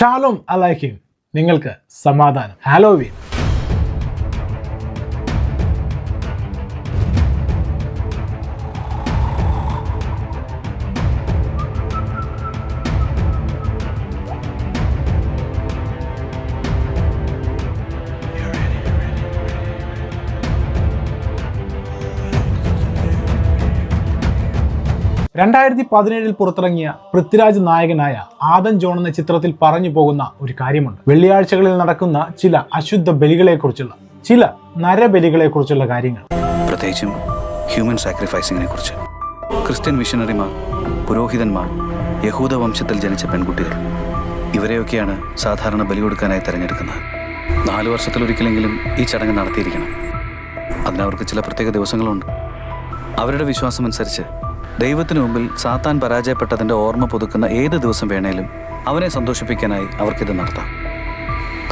Shalom അലൈഹിം നിങ്ങൾക്ക് സമാധാനം. ഹാലോവീൻ രണ്ടായിരത്തി പതിനേഴിൽ പുറത്തിറങ്ങിയ പൃഥ്വിരാജ് നായകനായ ആദം ജോൺ എന്ന ചിത്രത്തിൽ പറഞ്ഞു പോകുന്ന ഒരു കാര്യമുണ്ട്. വെള്ളിയാഴ്ചകളിൽ നടക്കുന്ന ചില അശുദ്ധ ബലികളെക്കുറിച്ചുള്ള ചില നരബലികളെക്കുറിച്ചുള്ള കാര്യങ്ങൾ. പ്രത്യേകിച്ചും ഹ്യൂമൻ സാക്രിഫൈസിങ്ങിനെ കുറിച്ച്. ക്രിസ്ത്യൻ മിഷനറിമാർ പുരോഹിതന്മാർ യഹൂദ വംശത്തിൽ ജനിച്ച പെൺകുട്ടികൾ ഇവരെയൊക്കെയാണ് സാധാരണ ബലി കൊടുക്കാനായി തിരഞ്ഞെടുക്കുന്നത്. നാല് വർഷത്തിലൊരിക്കലെങ്കിലും ഈ ചടങ്ങ് നടത്തിയിരിക്കണം. അതിനവർക്ക് ചില പ്രത്യേക ദിവസങ്ങളുണ്ട്. അവരുടെ വിശ്വാസമനുസരിച്ച് ദൈവത്തിനു മുമ്പിൽ സാത്താൻ പരാജയപ്പെട്ടതിന്റെ ഓർമ്മ പുതുക്കുന്ന ഏത് ദിവസം വേണേലും അവനെ സന്തോഷിപ്പിക്കാനായി അവർക്കിത് നടത്താം.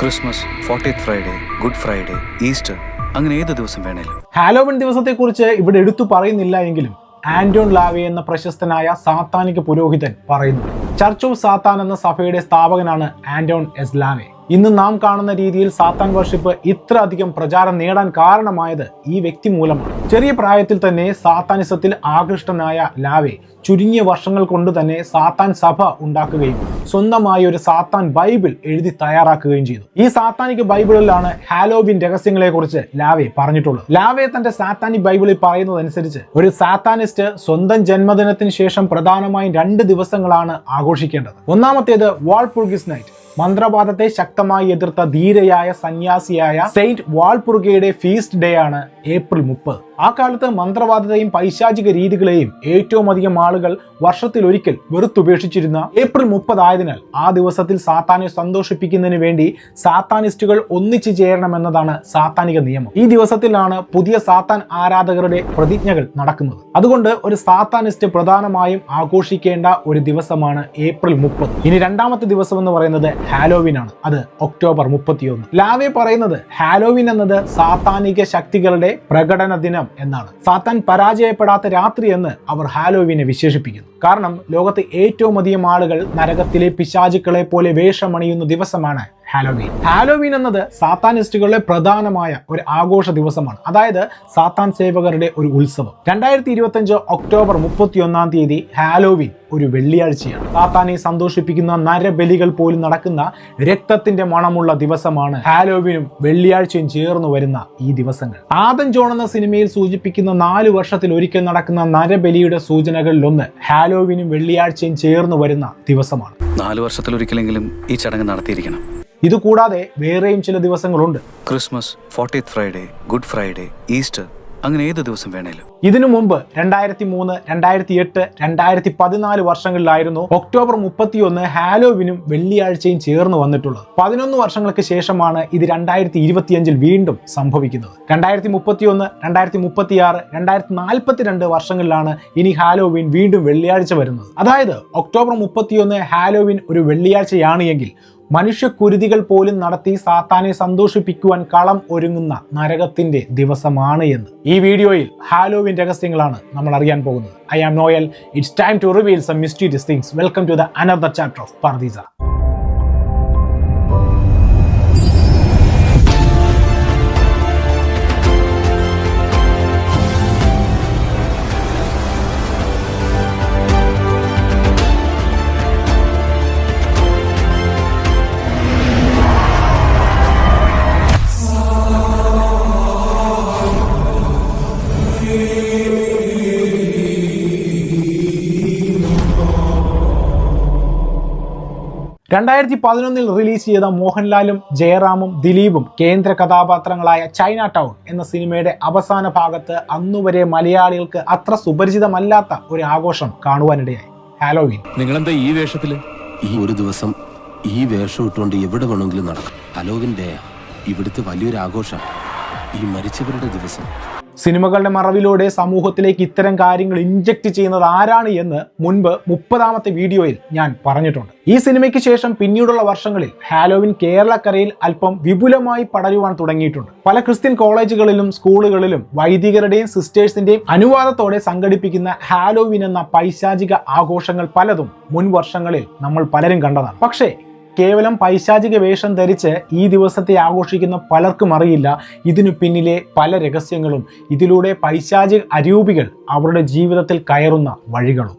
Christmas fortieth Friday good Friday Easter അങ്ങനെ ഏത് ദിവസം വേണേലും. ഹാലോവിൻ ദിവസത്തെക്കുറിച്ച് ഇവിടെ എടുത്തു പറയുന്നില്ല എങ്കിലും ആന്റോൺ ലാവി എന്ന പ്രശസ്തനായ സാത്താനിക പുരോഹിതൻ പറയുന്നു. ചർച്ച് ഓഫ് സാത്താൻ എന്ന സഭയുടെ സ്ഥാപകനാണ് ആന്റോൺ എസ് ലാവെ. ഇന്ന് നാം കാണുന്ന രീതിയിൽ സാത്താൻ വർഷിപ്പ് ഇത്ര അധികം പ്രചാരം നേടാൻ കാരണമായത് ഈ വ്യക്തി മൂലമാണ്. ചെറിയ പ്രായത്തിൽ തന്നെ സാത്താനിസത്തിൽ ആകൃഷ്ടനായ ലാവെ ചുരുങ്ങിയ വർഷങ്ങൾ കൊണ്ട് തന്നെ സാത്താൻ സഭ ഉണ്ടാക്കുകയും സ്വന്തമായി ഒരു സാത്താൻ ബൈബിൾ എഴുതി തയ്യാറാക്കുകയും ചെയ്തു. ഈ സാത്താനിക് ബൈബിളിലാണ് ഹാലോബിൻ രഹസ്യങ്ങളെ കുറിച്ച് ലാവെ പറഞ്ഞിട്ടുള്ളത്. ലാവെ തന്റെ സാത്താനിക് ബൈബിളിൽ പറയുന്നതനുസരിച്ച് ഒരു സാത്താനിസ്റ്റ് സ്വന്തം ജന്മദിനത്തിന് ശേഷം പ്രധാനമായും രണ്ട് ദിവസങ്ങളാണ് ആഘോഷിക്കേണ്ടത്. ഒന്നാമത്തേത് വാൾപുർഗിസ് നൈറ്റ്. മന്ത്രവാദത്തെ ശക്തമായി എതിർത്ത ധീരയായ സന്യാസിയായ സെയിന്റ് വാൾപുർഗയുടെ ഫീസ്റ്റ് ഡേ ആണ് ഏപ്രിൽ മുപ്പത്. ആ കാലത്ത് മന്ത്രവാദത്തെയും പൈശാചിക രീതികളെയും ഏറ്റവും അധികം ആളുകൾ വർഷത്തിൽ ഒരിക്കൽ വെറുത്തുപേക്ഷിച്ചിരുന്ന ഏപ്രിൽ മുപ്പതായതിനാൽ ആ ദിവസത്തിൽ സാത്താനെ സന്തോഷിപ്പിക്കുന്നതിന് വേണ്ടി സാത്താനിസ്റ്റുകൾ ഒന്നിച്ചു ചേരണമെന്നതാണ് സാത്താനിക നിയമം. ഈ ദിവസത്തിലാണ് പുതിയ സാത്താൻ ആരാധകരുടെ പ്രതിജ്ഞകൾ നടക്കുന്നത്. അതുകൊണ്ട് ഒരു സാത്താനിസ്റ്റ് പ്രധാനമായും ആഘോഷിക്കേണ്ട ഒരു ദിവസമാണ് ഏപ്രിൽ മുപ്പത്. ഇനി രണ്ടാമത്തെ ദിവസം എന്ന് പറയുന്നത് ഹാലോവിൻ ആണ് അത് ഒക്ടോബർ മുപ്പത്തിയൊന്ന്. ലാവെ പറയുന്നത് ഹാലോവിൻ എന്നത് സാത്താനിക ശക്തികളുടെ പ്രകടന ദിനം എന്നാണ്. സാത്താൻ പരാജയപ്പെടാത്ത രാത്രി എന്ന് അവർ ഹാലോവിനെ വിശേഷിപ്പിക്കുന്നു. കാരണം ലോകത്തെ ഏറ്റവും അധികം ആളുകൾ നരകത്തിലെ പിശാചുക്കളെ പോലെ വേഷമണിയുന്ന ദിവസമാണ് ഹാലോവീൻ. ഹാലോവീൻ എന്നത് സാത്താനിസ്റ്റുകളുടെ പ്രധാനമായ ഒരു ആഘോഷ ദിവസമാണ്. അതായത് സാത്താൻ സേവകരുടെ ഒരു ഉത്സവം. രണ്ടായിരത്തി ഇരുപത്തഞ്ച് ഒക്ടോബർ മുപ്പത്തിയൊന്നാം തീയതി ഹാലോവീൻ ഒരു വെള്ളിയാഴ്ചയാണ്. സാത്താനെ സന്തോഷിപ്പിക്കുന്ന നരബലികൾ പോലും നടക്കുന്ന രക്തത്തിന്റെ മണമുള്ള ദിവസമാണ് ഹാലോവീനും വെള്ളിയാഴ്ചയും ചേർന്ന് വരുന്ന ഈ ദിവസങ്ങൾ. ആദം ജോൺ എന്ന സിനിമയിൽ സൂചിപ്പിക്കുന്ന നാല് വർഷത്തിൽ ഒരിക്കൽ നടക്കുന്ന നരബലിയുടെ സൂചനകളിലൊന്ന് ഹാലോവീനും വെള്ളിയാഴ്ചയും ചേർന്ന് വരുന്ന ദിവസമാണ്. നാല് വർഷത്തിൽ ഒരിക്കലെങ്കിലും ഈ ചടങ്ങ് നടത്തിയിരിക്കണം. ഇതുകൂടാതെ വേറെയും ചില ദിവസങ്ങളുണ്ട്. Christmas fortieth Friday good Friday Easter അങ്ങനെ ഏത് ദിവസം വേണേലും. ഇതിനു മുമ്പ് രണ്ടായിരത്തി മൂന്ന് രണ്ടായിരത്തി എട്ട് രണ്ടായിരത്തി പതിനാല് വർഷങ്ങളിലായിരുന്നു ഒക്ടോബർ മുപ്പത്തിയൊന്ന് ഹാലോവിനും വെള്ളിയാഴ്ചയും ചേർന്ന് വന്നിട്ടുള്ളത്. പതിനൊന്ന് വർഷങ്ങൾക്ക് ശേഷമാണ് ഇത് രണ്ടായിരത്തി ഇരുപത്തിയഞ്ചിൽ വീണ്ടും സംഭവിക്കുന്നത്. രണ്ടായിരത്തി മുപ്പത്തിയൊന്ന് രണ്ടായിരത്തി മുപ്പത്തിയാറ് രണ്ടായിരത്തി നാൽപ്പത്തിരണ്ട് വർഷങ്ങളിലാണ് ഇനി ഹാലോവിൻ വീണ്ടും വെള്ളിയാഴ്ച വരുന്നത്. അതായത് ഒക്ടോബർ മുപ്പത്തിയൊന്ന് ഹാലോവിൻ ഒരു വെള്ളിയാഴ്ചയാണ് എങ്കിൽ മനുഷ്യക്കുരുതികൾ പോലും നടത്തി സാത്താനെ സന്തോഷിപ്പിക്കുവാൻ കളം ഒരുങ്ങുന്ന നരകത്തിന്റെ ദിവസമാണ് എന്ന്. ഈ വീഡിയോയിൽ ഹാലോവിൻ രഹസ്യങ്ങളാണ് നമ്മൾ അറിയാൻ പോകുന്നത്. I am Noel. It's time to reveal some mysterious things welcome to the another chapter of Pardeesa രണ്ടായിരത്തി പതിനൊന്നിൽ റിലീസ് ചെയ്ത മോഹൻലാലും ജയറാമും ദിലീപും കേന്ദ്ര കഥാപാത്രങ്ങളായ ചൈന ടൗൺ എന്ന സിനിമയുടെ അവസാന ഭാഗത്ത് അന്നുവരെ മലയാളികൾക്ക് അത്ര സുപരിചിതമല്ലാത്ത ഒരു ആഘോഷം കാണുവാനിടയായി. ഹാലോവീൻ. നിങ്ങളെന്താ ഈ വേഷത്തിൽ? ഈ ഒരു ദിവസം ഈ വേഷം ഇട്ടുകൊണ്ട് എവിടെ വേണമെങ്കിലും നടക്കും. ഹലോവിൻ ഡേ ഇവിടുത്തെ വലിയൊരു ആഘോഷം ഈ മരിച്ചവരുടെ ദിവസം. സിനിമകളുടെ മറവിലൂടെ സമൂഹത്തിലേക്ക് ഇത്തരം കാര്യങ്ങൾ ഇഞ്ചക്ട് ചെയ്യുന്നത് ആരാണ് എന്ന് മുൻപ് മുപ്പതാമത്തെ വീഡിയോയിൽ ഞാൻ പറഞ്ഞിട്ടുണ്ട്. ഈ സിനിമയ്ക്ക് ശേഷം പിന്നീടുള്ള വർഷങ്ങളിൽ ഹാലോവിൻ കേരളക്കരയിൽ അല്പം വിപുലമായി പടരുവാൻ തുടങ്ങിയിട്ടുണ്ട്. പല ക്രിസ്ത്യൻ കോളേജുകളിലും സ്കൂളുകളിലും വൈദികരുടെയും സിസ്റ്റേഴ്സിന്റെയും അനുവാദത്തോടെ സംഘടിപ്പിക്കുന്ന ഹാലോവിൻ എന്ന പൈശാചിക ആഘോഷങ്ങൾ പലതും മുൻ വർഷങ്ങളിൽ നമ്മൾ പലരും കണ്ടതാണ്. പക്ഷേ കേവലം പൈശാചിക വേഷം ധരിച്ച് ഈ ദിവസത്തെ ആഘോഷിക്കുന്ന പലർക്കും അറിയില്ല. ഇതിനു പിന്നിലെ പല രഹസ്യങ്ങളും. ഇതിലൂടെ പൈശാചിക അരൂപികൾ അവരുടെ ജീവിതത്തിൽ കയറുന്ന വഴികളും.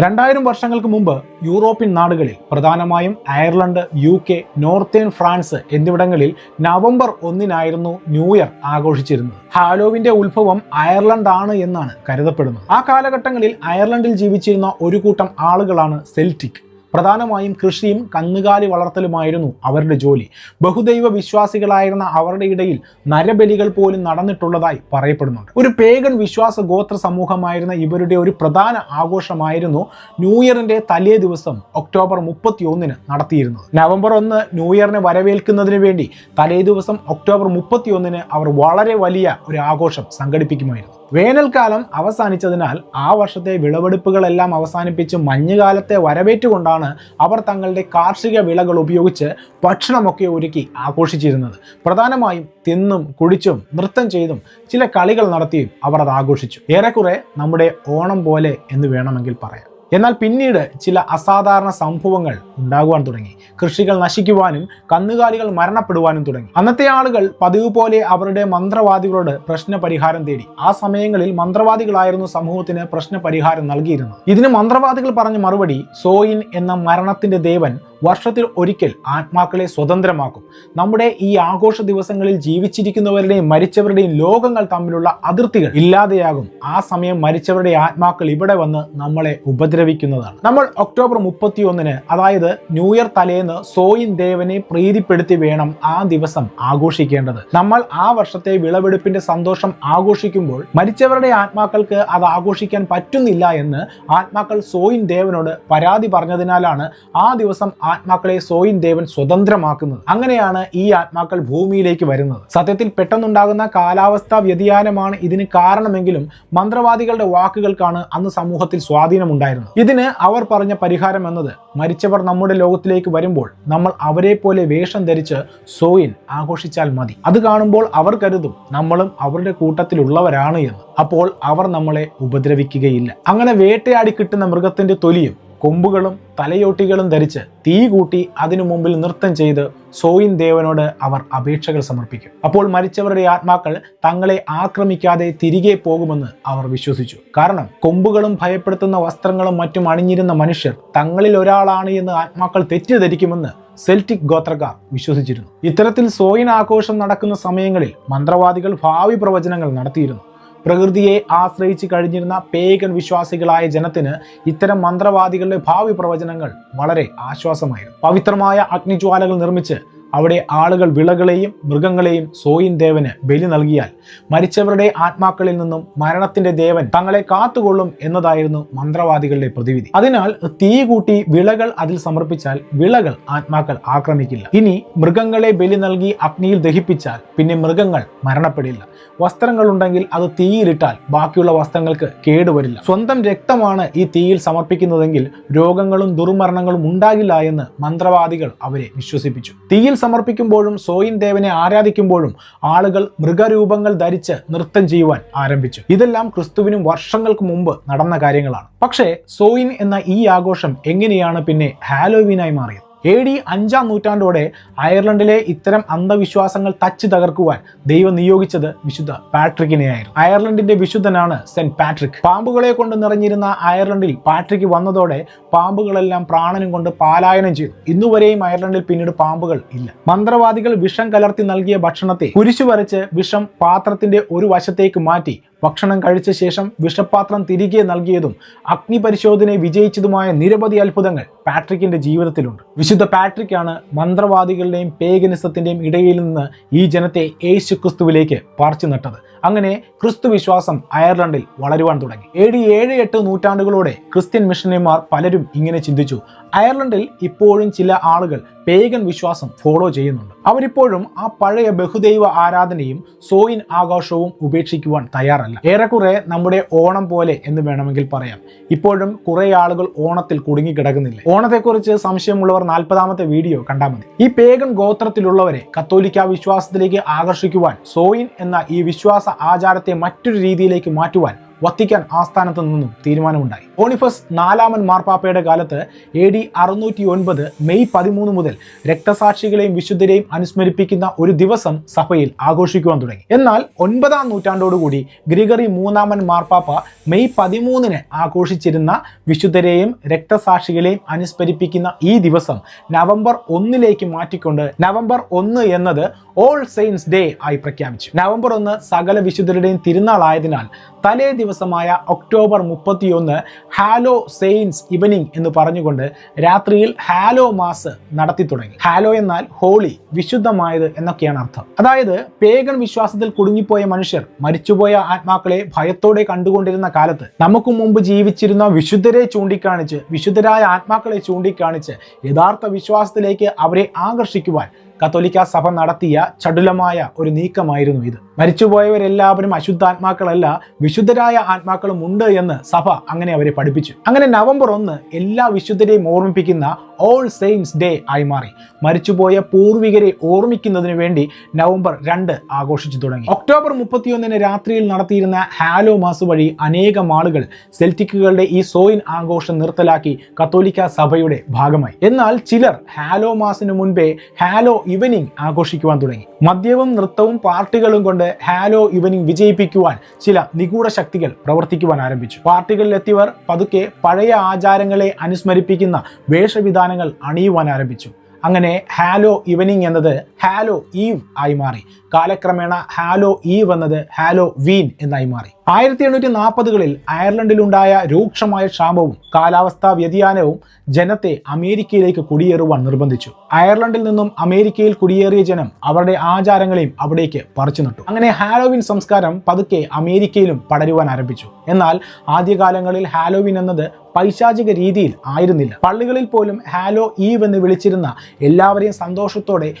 രണ്ടായിരം വർഷങ്ങൾക്ക് മുമ്പ് യൂറോപ്യൻ നാടുകളിൽ പ്രധാനമായും Ireland U K northern France എന്നിവിടങ്ങളിൽ നവംബർ ഒന്നിനായിരുന്നു ന്യൂ ഇയർ ആഘോഷിച്ചിരുന്നത്. ഹാലോവിന്റെ ഉത്ഭവം അയർലൻഡ് ആണ് എന്നാണ് കരുതപ്പെടുന്നത്. ആ കാലഘട്ടങ്ങളിൽ അയർലൻഡിൽ ജീവിച്ചിരുന്ന ഒരു കൂട്ടം ആളുകളാണ് സെൽറ്റിക്. പ്രധാനമായും കൃഷിയും കന്നുകാലി വളർത്തലുമായിരുന്നു അവരുടെ ജോലി. ബഹുദൈവ വിശ്വാസികളായിരുന്ന അവരുടെ ഇടയിൽ നരബലികൾ പോലും നടന്നിട്ടുള്ളതായി പറയപ്പെടുന്നുണ്ട്. ഒരു പേഗൻ വിശ്വാസ ഗോത്ര സമൂഹമായിരുന്ന ഇവരുടെ ഒരു പ്രധാന ആഘോഷമായിരുന്നു ന്യൂ ഇയറിന്റെ തലേ ദിവസം ഒക്ടോബർ മുപ്പത്തി ഒന്നിന് നടത്തിയിരുന്നത്. നവംബർ ഒന്ന് ന്യൂ ഇയറിനെ വരവേൽക്കുന്നതിന് വേണ്ടി തലേ ദിവസം ഒക്ടോബർ മുപ്പത്തി ഒന്നിന് അവർ വളരെ വലിയ ഒരു ആഘോഷം സംഘടിപ്പിക്കുമായിരുന്നു. വേനൽക്കാലം അവസാനിച്ചതിനാൽ ആ വർഷത്തെ വിളവെടുപ്പുകളെല്ലാം അവസാനിപ്പിച്ച് മഞ്ഞുകാലത്തെ വരവേറ്റുകൊണ്ടാണ് അവർ തങ്ങളുടെ കാർഷിക വിളകൾ ഉപയോഗിച്ച് ഭക്ഷണമൊക്കെ ഒരുക്കി ആഘോഷിച്ചിരുന്നത്. പ്രധാനമായും തിന്നും കുടിച്ചും നൃത്തം ചെയ്തും ചില കളികൾ നടത്തിയും അവർ അത് ആഘോഷിച്ചു. ഏറെക്കുറെ നമ്മുടെ ഓണം പോലെ എന്ന് വേണമെങ്കിൽ പറയാം. എന്നാൽ പിന്നീട് ചില അസാധാരണ സംഭവങ്ങൾ ഉണ്ടാകുവാൻ തുടങ്ങി. കൃഷികൾ നശിക്കുവാനും കന്നുകാലികൾ മരണപ്പെടുവാനും തുടങ്ങി. അന്നത്തെ ആളുകൾ പതിവ് പോലെ അവരുടെ മന്ത്രവാദികളോട് പ്രശ്ന പരിഹാരം തേടി. ആ സമയങ്ങളിൽ മന്ത്രവാദികളായിരുന്നു സമൂഹത്തിന് പ്രശ്ന പരിഹാരം നൽകിയിരുന്നത്. ഇതിന് മന്ത്രവാദികൾ പറഞ്ഞ മറുപടി സോയിൻ എന്ന മരണത്തിന്റെ ദേവൻ വർഷത്തിൽ ഒരിക്കൽ ആത്മാക്കളെ സ്വതന്ത്രമാക്കും. നമ്മുടെ ഈ ആഘോഷ ദിവസങ്ങളിൽ ജീവിച്ചിരിക്കുന്നവരുടെയും മരിച്ചവരുടെയും ലോകങ്ങൾ തമ്മിലുള്ള അതിർത്തികൾ ഇല്ലാതെയാകും. ആ സമയം മരിച്ചവരുടെ ആത്മാക്കൾ ഇവിടെ വന്ന് നമ്മളെ ഉപദ്രവിക്കുന്നതാണ്. നമ്മൾ ഒക്ടോബർ മുപ്പത്തി ഒന്നിന് അതായത് ന്യൂ ഇയർ തലേന്ന് സോയിൻ ദേവനെ പ്രീതിപ്പെടുത്തി വേണം ആ ദിവസം ആഘോഷിക്കേണ്ടത്. നമ്മൾ ആ വർഷത്തെ വിളവെടുപ്പിന്റെ സന്തോഷം ആഘോഷിക്കുമ്പോൾ മരിച്ചവരുടെ ആത്മാക്കൾക്ക് അത് ആഘോഷിക്കാൻ പറ്റുന്നില്ല എന്ന് ആത്മാക്കൾ സോയിൻ ദേവനോട് പരാതി പറഞ്ഞതിനാലാണ് ആ ദിവസം ആത്മാക്കളെ സോയിൻ ദേവൻ സ്വതന്ത്രമാക്കുന്നത്. അങ്ങനെയാണ് ഈ ആത്മാക്കൾ ഭൂമിയിലേക്ക് വരുന്നത്. സത്യത്തിൽ പെട്ടെന്നുണ്ടാകുന്ന കാലാവസ്ഥാ വ്യതിയാനമാണ് ഇതിന് കാരണമെങ്കിലും മന്ത്രവാദികളുടെ വാക്കുകൾക്കാണ് അന്ന് സമൂഹത്തിൽ സ്വാധീനമുണ്ടായിരുന്നത്. ഇതിന് അവർ പറഞ്ഞ പരിഹാരം എന്നത് മരിച്ചവർ നമ്മുടെ ലോകത്തിലേക്ക് വരുമ്പോൾ നമ്മൾ അവരെ പോലെ വേഷം ധരിച്ച് സോയിൻ ആഘോഷിച്ചാൽ മതി. അത് കാണുമ്പോൾ അവർ കരുതും നമ്മളും അവരുടെ കൂട്ടത്തിലുള്ളവരാണ് എന്ന്. അപ്പോൾ അവർ നമ്മളെ ഉപദ്രവിക്കുകയില്ല. അങ്ങനെ വേട്ടയാടി കിട്ടുന്ന മൃഗത്തിന്റെ തൊലിയും കൊമ്പുകളും തലയോട്ടികളും ധരിച്ച് തീ കൂട്ടി അതിനു മുമ്പിൽ നൃത്തം ചെയ്ത് സോയിൻ ദേവനോട് അവർ അപേക്ഷകൾ സമർപ്പിക്കും. അപ്പോൾ മരിച്ചവരുടെ ആത്മാക്കൾ തങ്ങളെ ആക്രമിക്കാതെ തിരികെ പോകുമെന്ന് അവർ വിശ്വസിച്ചു. കാരണം കൊമ്പുകളും ഭയപ്പെടുത്തുന്ന വസ്ത്രങ്ങളും മറ്റും അണിഞ്ഞിരുന്ന മനുഷ്യർ തങ്ങളിൽ ഒരാളാണ് എന്ന് ആത്മാക്കൾ തെറ്റിദ്ധരിക്കുമെന്ന് സെൽറ്റിക് ഗോത്രക്കാർ വിശ്വസിച്ചിരുന്നു. ഇത്തരത്തിൽ സോയിൻ ആഘോഷം നടക്കുന്ന സമയങ്ങളിൽ മന്ത്രവാദികൾ ഭാവി പ്രവചനങ്ങൾ നടത്തിയിരുന്നു. പ്രകൃതിയെ ആശ്രയിച്ച് കഴിഞ്ഞിരുന്ന പേഗൻ വിശ്വാസികളായ ജനത്തിന് ഇത്തരം മന്ത്രവാദികളുടെ ഭാവി പ്രവചനങ്ങൾ വളരെ ആശ്വാസമായിരുന്നു. പവിത്രമായ അഗ്നിജ്വാലകൾ നിർമ്മിച്ച് അവിടെ ആളുകൾ വിളകളെയും മൃഗങ്ങളെയും സോയിൻ ദേവന് ബലി നൽകിയാൽ മരിച്ചവരുടെ ആത്മാക്കളിൽ നിന്നും മരണത്തിന്റെ ദേവൻ തങ്ങളെ കാത്തുകൊള്ളും എന്നതായിരുന്നു മന്ത്രവാദികളുടെ പ്രതിവിധി. അതിനാൽ തീ കൂട്ടി വിളകൾ അതിൽ സമർപ്പിച്ചാൽ വിളകൾ ആത്മാക്കൾ ആക്രമിക്കില്ല. ഇനി മൃഗങ്ങളെ ബലി നൽകി അഗ്നിയിൽ ദഹിപ്പിച്ചാൽ പിന്നെ മൃഗങ്ങൾ മരണപ്പെടില്ല. വസ്ത്രങ്ങൾ ഉണ്ടെങ്കിൽ അത് തീയിലിട്ടാൽ ബാക്കിയുള്ള വസ്ത്രങ്ങൾക്ക് കേടുവരില്ല. സ്വന്തം രക്തമാണ് ഈ തീയിൽ സമർപ്പിക്കുന്നതെങ്കിൽ രോഗങ്ങളും ദുർമരണങ്ങളും ഉണ്ടാകില്ല എന്ന് മന്ത്രവാദികൾ അവരെ വിശ്വസിപ്പിച്ചു. തീയിൽ സമർപ്പിക്കുമ്പോഴും സോയിൻ ദേവനെ ആരാധിക്കുമ്പോഴും ആളുകൾ മൃഗരൂപങ്ങൾ ധരിച്ച് നൃത്തം ചെയ്യുവാൻ ആരംഭിച്ചു. ഇതെല്ലാം ക്രിസ്തുവിനും വർഷങ്ങൾക്ക് മുമ്പ് നടന്ന കാര്യങ്ങളാണ്. പക്ഷേ സോയിൻ എന്ന ഈ ആഘോഷം എങ്ങനെയാണ് പിന്നെ ഹാലോവീനായി മാറിയത്? എ ഡി അഞ്ചാം നൂറ്റാണ്ടോടെ അയർലൻഡിലെ ഇത്തരം അന്ധവിശ്വാസങ്ങൾ തച്ചു തകർക്കുവാൻ ദൈവം നിയോഗിച്ചത് വിശുദ്ധ പാട്രിക്കിനെയായിരുന്നു. അയർലൻഡിന്റെ വിശുദ്ധനാണ് സെന്റ് പാട്രിക്. പാമ്പുകളെ കൊണ്ട് നിറഞ്ഞിരുന്ന അയർലൻഡിൽ പാട്രിക് വന്നതോടെ പാമ്പുകളെല്ലാം പ്രാണനും കൊണ്ട് പാലായനം ചെയ്തു. ഇന്നുവരെയും അയർലൻഡിൽ പിന്നീട് പാമ്പുകൾ ഇല്ല. മന്ത്രവാദികൾ വിഷം കലർത്തി നൽകിയ ഭക്ഷണത്തെ കുരിശു വരച്ച് വിഷം പാത്രത്തിന്റെ ഒരു വശത്തേക്ക് മാറ്റി ഭക്ഷണം കഴിച്ച ശേഷം വിഷപാത്രം തിരികെ നൽകിയതും അഗ്നി പരിശോധനയെ വിജയിച്ചതുമായ നിരവധി അത്ഭുതങ്ങൾ പാട്രിക്കിന്റെ ജീവിതത്തിലുണ്ട്. വിശുദ്ധ പാട്രിക് ആണ് മന്ത്രവാദികളുടെയും പേഗനിസത്തിന്റെയും ഇടയിൽ നിന്ന് ഈ ജനത്തെ യേശുക്രിസ്തുവിലേക്ക് പറിച്ചു നട്ടത്. അങ്ങനെ ക്രിസ്തു വിശ്വാസം അയർലൻഡിൽ വളരുവാൻ തുടങ്ങി. എ ഡി ഏഴ് എട്ട് നൂറ്റാണ്ടുകളോടെ ക്രിസ്ത്യൻ മിഷണറിമാർ പലരും ഇങ്ങനെ ചിന്തിച്ചു. അയർലൻഡിൽ ഇപ്പോഴും ചില ആളുകൾ പേഗൻ വിശ്വാസം ഫോളോ ചെയ്യുന്നുണ്ട്. അവരിപ്പോഴും ആ പഴയ ബഹുദൈവ ആരാധനയും സോയിൻ ആഘോഷവും ഉപേക്ഷിക്കുവാൻ തയ്യാറല്ല. ഏറെക്കുറെ നമ്മുടെ ഓണം പോലെ എന്ന് വേണമെങ്കിൽ പറയാം. ഇപ്പോഴും കുറെ ആളുകൾ ഓണത്തിൽ കുടുങ്ങിക്കിടക്കുന്നില്ല ഓണത്തെക്കുറിച്ച് സംശയമുള്ളവർ നാൽപ്പതാമത്തെ വീഡിയോ കണ്ടാൽ മതി. ഈ പേഗൻ ഗോത്രത്തിലുള്ളവരെ കത്തോലിക്ക വിശ്വാസത്തിലേക്ക് ആകർഷിക്കുവാൻ സോയിൻ എന്ന ഈ വിശ്വാസ ആചാരത്തെ മറ്റൊരു രീതിയിലേക്ക് മാറ്റുവാൻ വത്തിക്കാൻ ആസ്ഥാനത്ത് നിന്നും തീരുമാനമുണ്ടായി. ഓണിഫസ് നാലാമൻ മാർപ്പാപ്പയുടെ കാലത്ത് എ ഡി അറുന്നൂറ്റി ഒൻപത് മെയ് പതിമൂന്ന് മുതൽ രക്തസാക്ഷികളെയും വിശുദ്ധരെയും അനുസ്മരിപ്പിക്കുന്ന ഒരു ദിവസം സഭയിൽ ആഘോഷിക്കുവാൻ തുടങ്ങി. എന്നാൽ ഒൻപതാം നൂറ്റാണ്ടോടുകൂടി ഗ്രിഗറി മൂന്നാമൻ മാർപ്പാപ്പ മെയ് പതിമൂന്നിന് ആഘോഷിച്ചിരുന്ന വിശുദ്ധരെയും രക്തസാക്ഷികളെയും അനുസ്മരിപ്പിക്കുന്ന ഈ ദിവസം നവംബർ ഒന്നിലേക്ക് മാറ്റിക്കൊണ്ട് നവംബർ ഒന്ന് എന്നത് ഓൾ സെയിൻസ് ഡേ ആയി പ്രഖ്യാപിച്ചു. നവംബർ ഒന്ന് സകല വിശുദ്ധരുടെയും തിരുനാളായതിനാൽ തലേ ദിവസമായ ഒക്ടോബർ മുപ്പത്തിയൊന്ന് ഹാലോ സെയിൻസ് ഇവനിങ് എന്ന് പറഞ്ഞുകൊണ്ട് രാത്രിയിൽ ഹാലോ മാസ് നടത്തി തുടങ്ങി. ഹാലോ എന്നാൽ ഹോളി വിശുദ്ധമായത് എന്നൊക്കെയാണ് അർത്ഥം. അതായത് പേഗൺ വിശ്വാസത്തിൽ കുടുങ്ങിപ്പോയ മനുഷ്യർ മരിച്ചുപോയ ആത്മാക്കളെ ഭയത്തോടെ കണ്ടുകൊണ്ടിരുന്ന കാലത്ത് നമുക്ക് മുമ്പ് ജീവിച്ചിരുന്ന വിശുദ്ധരെ ചൂണ്ടിക്കാണിച്ച് വിശുദ്ധരായ ആത്മാക്കളെ ചൂണ്ടിക്കാണിച്ച് യഥാർത്ഥ വിശ്വാസത്തിലേക്ക് അവരെ ആകർഷിക്കുവാൻ കത്തോലിക്ക സഭ നടത്തിയ ചടുലമായ ഒരു നീക്കമായിരുന്നു ഇത്. മരിച്ചുപോയവരെല്ലാവരും അശുദ്ധാത്മാക്കളല്ല വിശുദ്ധരായ ആത്മാക്കളും ഉണ്ട് എന്ന് സഭ അങ്ങനെ അവരെ പഠിപ്പിച്ചു. അങ്ങനെ നവംബർ ഒന്ന് എല്ലാ വിശുദ്ധരെയും ഓർമ്മിപ്പിക്കുന്ന ഓൾ സെയിൻസ് ഡേ ആയി മാറി. മരിച്ചുപോയ പൂർവികരെ ഓർമ്മിക്കുന്നതിന് വേണ്ടി നവംബർ രണ്ട് ആഘോഷിച്ചു തുടങ്ങി. ഒക്ടോബർ മുപ്പത്തിയൊന്നിന് രാത്രിയിൽ നടത്തിയിരുന്ന ഹാലോ മാസ് വഴി അനേകം ആളുകൾ സെൽറ്റിക്കുകളുടെ ഈ സോയിൻ ആഘോഷം നിർത്തലാക്കി കത്തോലിക്ക സഭയുടെ ഭാഗമായി. എന്നാൽ ചിലർ ഹാലോ മാസിന് മുൻപേ ഹാലോ ഇവനിങ് ആഘോഷിക്കുവാൻ തുടങ്ങി. മദ്യവും നൃത്തവും പാർട്ടികളും കൊണ്ട് ഹാലോ ഇവനിങ് വിജയിപ്പിക്കുവാൻ ചില നിഗൂഢ ശക്തികൾ പ്രവർത്തിക്കുവാൻ ആരംഭിച്ചു. പാർട്ടികളിലെത്തിയവർ പതുക്കെ പഴയ ആചാരങ്ങളെ അനുസ്മരിപ്പിക്കുന്ന വേഷവിധാനങ്ങൾ അണിയുവാൻ ആരംഭിച്ചു. അങ്ങനെ ഹാലോ ഇവനിങ് എന്നത് ഹാലോ ഈവ് ആയി മാറി. കാലക്രമേണ ഹാലോ ഈവ് എന്നത് ഹാലോ വീൻ എന്നായി മാറി. ആയിരത്തി എണ്ണൂറ്റി നാൽപ്പതുകളിൽ അയർലൻഡിലുണ്ടായ രൂക്ഷമായ ക്ഷാമവും കാലാവസ്ഥാ വ്യതിയാനവും ജനത്തെ അമേരിക്കയിലേക്ക് കുടിയേറുവാൻ നിർബന്ധിച്ചു. അയർലൻഡിൽ നിന്നും അമേരിക്കയിൽ കുടിയേറിയ ജനം അവരുടെ ആചാരങ്ങളെയും അവിടേക്ക് പറിച്ചു നട്ടു. അങ്ങനെ ഹാലോവിൻ സംസ്കാരം പതുക്കെ അമേരിക്കയിലും പടരുവാൻ ആരംഭിച്ചു. എന്നാൽ ആദ്യകാലങ്ങളിൽ ഹാലോവിൻ എന്നത് പൈശാചിക രീതിയിൽ ആയിരുന്നില്ല. പള്ളികളിൽ പോലും ഹാലോ ഈവ് എന്ന് വിളിച്ചിരുന്ന എല്ലാവരെയും സന്തോഷത്തോടെ